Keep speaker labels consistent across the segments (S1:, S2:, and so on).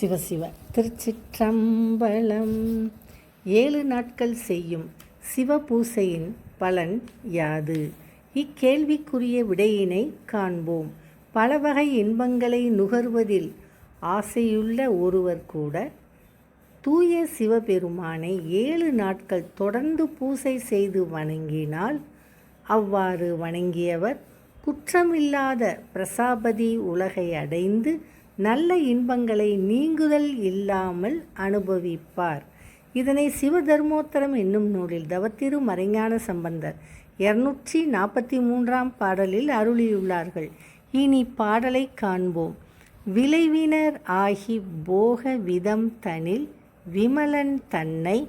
S1: சிவசிவ. திருச்சிற்றம்பலம். ஏழு நாட்கள் செய்யும் சிவபூசையின் பலன் யாது? இக்கேள்விக்குரிய விடையினை காண்போம். பல வகை இன்பங்களை நுகர்வதில் ஆசையுள்ள ஒருவர் கூட தூய சிவபெருமானை ஏழு நாட்கள் தொடர்ந்து பூசை செய்து வணங்கினால் அவ்வாறு வணங்கியவர் குற்றமில்லாத பிரசாபதி உலகை அடைந்து நல்ல இன்பங்களை நீங்குதல் இல்லாமல் அனுபவிப்பார். இதனை சிவதர்மோத்தரம் என்னும் நூலில் தவத்திரு மறைஞான சம்பந்தர் இருநூற்றி நாற்பத்தி மூன்றாம் பாடலில் அருளியுள்ளார்கள். இனி பாடலை காண்போம். விளைவினர் ஆகி போக விதம் தனில் விமலன் தன்னை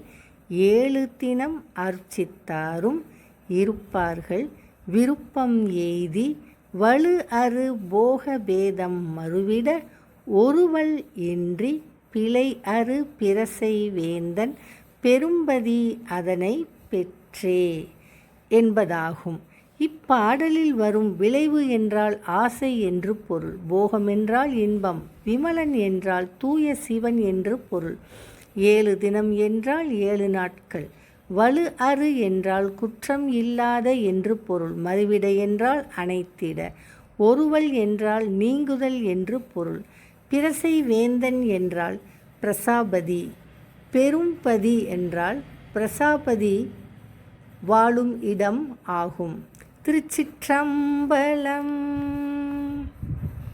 S1: ஏழு தினம் அர்ச்சித்தாரும். இருப்பார்கள் விருப்பம் எய்தி வலு அரு போக பேதம் மறுவிட ஒருவல் இன்றி பிழை அரு பிரசை வேந்தன் பெரும்பதி அதனை பெற்றே என்பதாகும். இப்பாடலில் வரும் விளைவு என்றால் ஆசை என்று பொருள் போகம் என்றால் இன்பம் விமலன் என்றால் தூய சிவன் என்று பொருள். ஏழு தினம் என்றால் ஏழு நாட்கள் வலு அறு என்றால் குற்றம் இல்லாத என்று பொருள். மறுவிட என்றால் அனைத்திட ஒருவல் என்றால் நீங்குதல் என்று பொருள். பிரசை வேந்தன் என்றால் பிரசாபதி. பெரும்பதி என்றால் பிரசாபதி வாழும் இடம் ஆகும். திருச்சிற்றம்பலம்